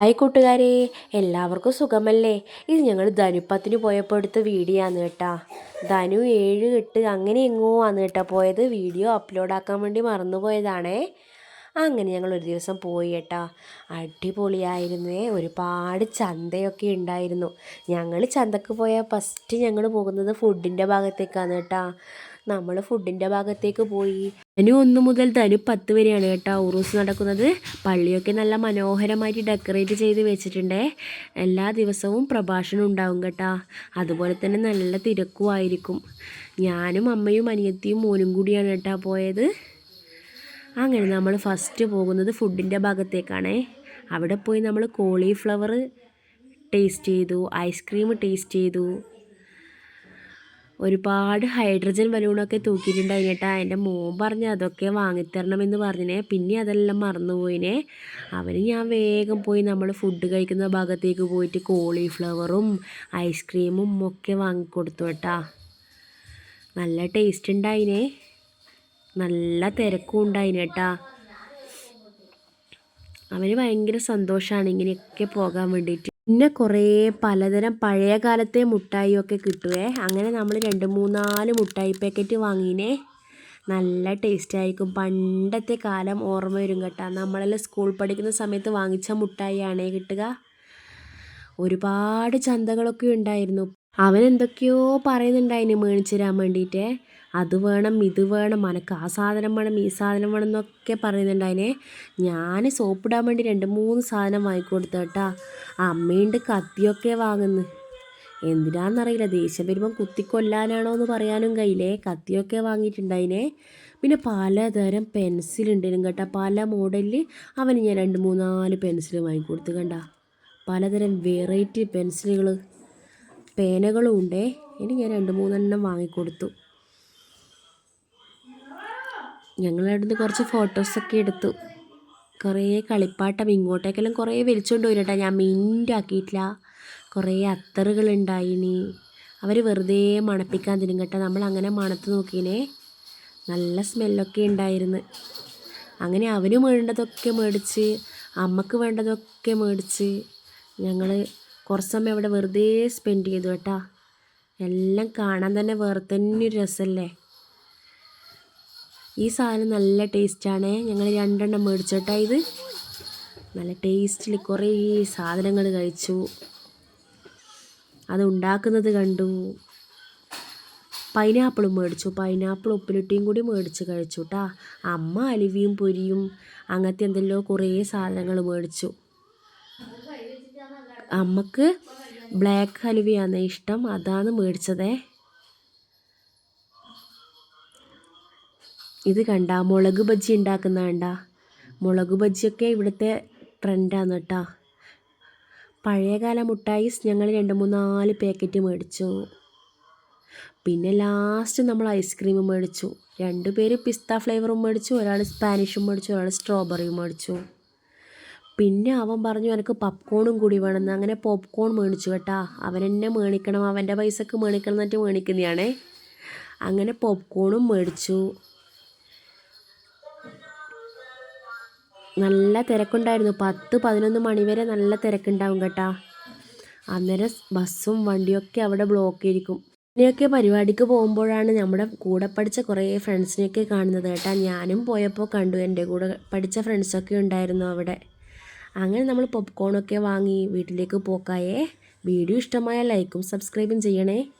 Hi കൂട്ടുകാരെ എല്ലാവർക്കും സുഖമല്ലേ? ഇത് ഞങ്ങൾ ധനുപ്പത്തിന് പോയപ്പോൾ എടുത്ത വീഡിയോ ആണ് കേട്ടാ. ധനു ഏഴ് എട്ട് അങ്ങനെ എങ്ങോ ആണ് കേട്ടോ പോയത്. വീഡിയോ അപ്ലോഡ് ആക്കാൻ വേണ്ടി മറന്നുപോയതാണേ. അങ്ങനെ ഞങ്ങൾ ഒരു ദിവസം പോയി കേട്ടാ. അടിപൊളിയായിരുന്നേ. ഒരുപാട് ചന്തയൊക്കെ ഉണ്ടായിരുന്നു. ഞങ്ങൾ ചന്തക്ക് പോയാൽ ഫസ്റ്റ് ഞങ്ങൾ പോകുന്നത് ഫുഡിന്റെ ഭാഗത്തേക്കാണ് കേട്ടാ. നമ്മൾ ഫുഡിന്റെ ഭാഗത്തേക്ക് പോയി. ധനു ഒന്ന് മുതൽ ധനു പത്ത് വരെയാണ് കേട്ടോ ഉറൂസ് നടക്കുന്നത്. പള്ളിയൊക്കെ നല്ല മനോഹരമായിട്ട് ഡെക്കറേറ്റ് ചെയ്ത് വെച്ചിട്ടുണ്ട്. എല്ലാ ദിവസവും പ്രഭാഷണം ഉണ്ടാവും കേട്ടോ. അതുപോലെ തന്നെ നല്ല തിരക്കുമായിരിക്കും ഞാനും അമ്മയും അനിയത്തിയും മോനും കൂടിയാണ് കേട്ടോ പോയത്. അങ്ങനെ നമ്മൾ ഫസ്റ്റ് പോകുന്നത് ഫുഡിന്റെ ഭാഗത്തേക്കാണേ. അവിടെ പോയി നമ്മൾ കോളിഫ്ലവർ ടേസ്റ്റ് ചെയ്തു ഐസ്ക്രീം ടേസ്റ്റ് ചെയ്തു. ഒരുപാട് ഹൈഡ്രജൻ ബലൂണൊക്കെ തൂക്കിയിട്ടുണ്ടായി കേട്ടാ എന്റെ മോൻ പറഞ്ഞ് അതൊക്കെ വാങ്ങിത്തരണമെന്ന് പറഞ്ഞിനെ. പിന്നെ അതെല്ലാം മറന്നുപോയിനെ. അവന് ഞാൻ വേഗം പോയി നമ്മൾ ഫുഡ് കഴിക്കുന്ന ഭാഗത്തേക്ക് പോയിട്ട് കോളിഫ്ലവറും ഐസ്ക്രീമും ഒക്കെ വാങ്ങിക്കൊടുത്തു കേട്ടാ. നല്ല ടേസ്റ്റ് ഉണ്ടായിനെ. നല്ല തിരക്കും ഉണ്ടായിന് കേട്ടാ അവന് ഭയങ്കര സന്തോഷമാണ് ഇങ്ങനെയൊക്കെ പോകാൻ വേണ്ടിയിട്ട്. പിന്നെ കുറേ പലതരം പഴയ കാലത്തെ മുട്ടായിയൊക്കെ കിട്ടുവേ. അങ്ങനെ നമ്മൾ രണ്ട് മൂന്നാൽ മുട്ടായി പാക്കറ്റ് വാങ്ങിനേ. നല്ല ടേസ്റ്റ് ആയിരിക്കും. പണ്ടത്തെ കാലം ഓർമ്മ വരും കേട്ടോ. നമ്മളെല്ലാം സ്കൂൾ പഠിക്കുന്ന സമയത്ത് വാങ്ങിച്ച മുട്ടായിയാണേ കിട്ടുക. ഒരുപാട് ചന്തകളൊക്കെ ഉണ്ടായിരുന്നു. അവൻ എന്തൊക്കെയോ പറയുന്നുണ്ടായിന് മേടിച്ചു തരാൻ വേണ്ടിയിട്ട് അത് വേണം ഇത് വേണം അനക്ക് ആ സാധനം വേണം ഈ സാധനം വേണം എന്നൊക്കെ പറയുന്നുണ്ടായിനെ ഞാൻ സോപ്പിടാൻ വേണ്ടി രണ്ട് മൂന്ന് സാധനം വാങ്ങിക്കൊടുത്ത കേട്ടാ. അമ്മയുണ്ട് കത്തിയൊക്കെ വാങ്ങുന്നു. എന്തിനാണെന്നറിയില്ല ദേഷ്യം വരുമ്പം കുത്തിക്കൊല്ലാനാണോ എന്ന് പറയാനും കയ്യിലേ കത്തിയൊക്കെ വാങ്ങിയിട്ടുണ്ടായിനെ പിന്നെ പലതരം പെൻസിലുണ്ടേനും കേട്ടോ. പല മോഡലിൽ അവന് ഞാൻ രണ്ട് മൂന്നാൽ പെൻസിൽ വാങ്ങിക്കൊടുത്ത് കണ്ട. പലതരം വെറൈറ്റി പെൻസിലുകൾ പേനകളും ഉണ്ടേ. ഇനി ഞാൻ രണ്ട് മൂന്നെണ്ണം വാങ്ങിക്കൊടുത്തു. ഞങ്ങളവിടുന്ന് കുറച്ച് ഫോട്ടോസൊക്കെ എടുത്തു. കുറേ കളിപ്പാട്ടം ഇങ്ങോട്ടേക്കെല്ലാം കുറേ വലിച്ചുകൊണ്ട് വരും കേട്ടോ ഞാൻ മിന്റാക്കിയിട്ടില്ല കുറേ അത്തറുകളുണ്ടായിനി അവർ വെറുതെ മണപ്പിക്കാൻ തരും കേട്ടോ. നമ്മൾ അങ്ങനെ മണത്ത് നോക്കിയേ നല്ല സ്മെല്ലൊക്കെ ഉണ്ടായിരുന്നു. അങ്ങനെ അവന് വേണ്ടതൊക്കെ മേടിച്ച് അമ്മയ്ക്ക് വേണ്ടതൊക്കെ മേടിച്ച് ഞങ്ങൾ കുറച്ച് സമയം അവിടെ വെറുതെ സ്പെൻഡ് ചെയ്തു കേട്ടോ. എല്ലാം കാണാൻ തന്നെ വേറെ തന്നെ ഒരു രസമല്ലേ ഈ സാധനം നല്ല ടേസ്റ്റാണ്. ഞങ്ങൾ രണ്ടെണ്ണം മേടിച്ചോട്ടാ ഇത്. നല്ല ടേസ്റ്റിൽ കുറേ സാധനങ്ങൾ കഴിച്ചു. അത് ഉണ്ടാക്കുന്നത് കണ്ടു. പൈനാപ്പിളും മേടിച്ചു. പൈനാപ്പിൾ ഉപ്പിലിട്ടിയും കൂടി മേടിച്ച് കഴിച്ചു കേട്ടാ അമ്മ അലുവിയും പൊരിയും അങ്ങനത്തെ എന്തെല്ലോ കുറേ സാധനങ്ങൾ മേടിച്ചു. അമ്മയ്ക്ക് ബ്ലാക്ക് ഹലുവയാണ് ഇഷ്ടം. അതാണ് മേടിച്ചതേ. ഇത് കണ്ട മുളക് ബജ്ജി ഉണ്ടാക്കുന്ന കണ്ട. മുളക് ബജ്ജിയൊക്കെ ഇവിടുത്തെ ട്രെൻഡാണ് കേട്ടോ. പഴയകാല മുട്ടായിസ് ഞങ്ങൾ രണ്ട് മൂന്നാൽ പാക്കറ്റ് മേടിച്ചു. പിന്നെ ലാസ്റ്റ് നമ്മൾ ഐസ്ക്രീം മേടിച്ചു. രണ്ട് പേര് പിസ്ത ഫ്ലേവറും മേടിച്ചു ഒരാൾ സ്പാനിഷും മേടിച്ചു ഒരാൾ സ്ട്രോബെറിയും മേടിച്ചു. പിന്നെ അവൻ പറഞ്ഞു എനിക്ക് പോപ്കോണും കൂടി വേണമെന്ന് അങ്ങനെ പോപ്കോൺ മേടിച്ചു കേട്ടാ. അവൻ എന്നെ മേണിക്കണം അവന്റെ പൈസക്ക് മേണിക്കണം എന്നിട്ട് മേണിക്കുന്നതാണേ അങ്ങനെ പോപ്കോണും മേടിച്ചു. നല്ല തിരക്കുണ്ടായിരുന്നു. പത്ത് പതിനൊന്ന് മണി വരെ നല്ല തിരക്കുണ്ടാവും കേട്ടാ. അന്നേരം ബസ്സും വണ്ടിയൊക്കെ അവിടെ ബ്ലോക്ക് ആയിരിക്കും ഇങ്ങനെയൊക്കെ പരിപാടിക്ക് പോകുമ്പോഴാണ് നമ്മുടെ കൂടെ പഠിച്ച കുറേ ഫ്രണ്ട്സിനെയൊക്കെ കാണുന്നത് കേട്ടാ. ഞാനും പോയപ്പോൾ കണ്ടു. എന്റെ കൂടെ പഠിച്ച ഫ്രണ്ട്സൊക്കെ ഉണ്ടായിരുന്നു അവിടെ. അങ്ങനെ നമ്മൾ പോപ്കോണൊക്കെ വാങ്ങി വീട്ടിലേക്ക് പോക്കായേ. വീഡിയോ ഇഷ്ടമായ ലൈക്കും സബ്സ്ക്രൈബും ചെയ്യണേ.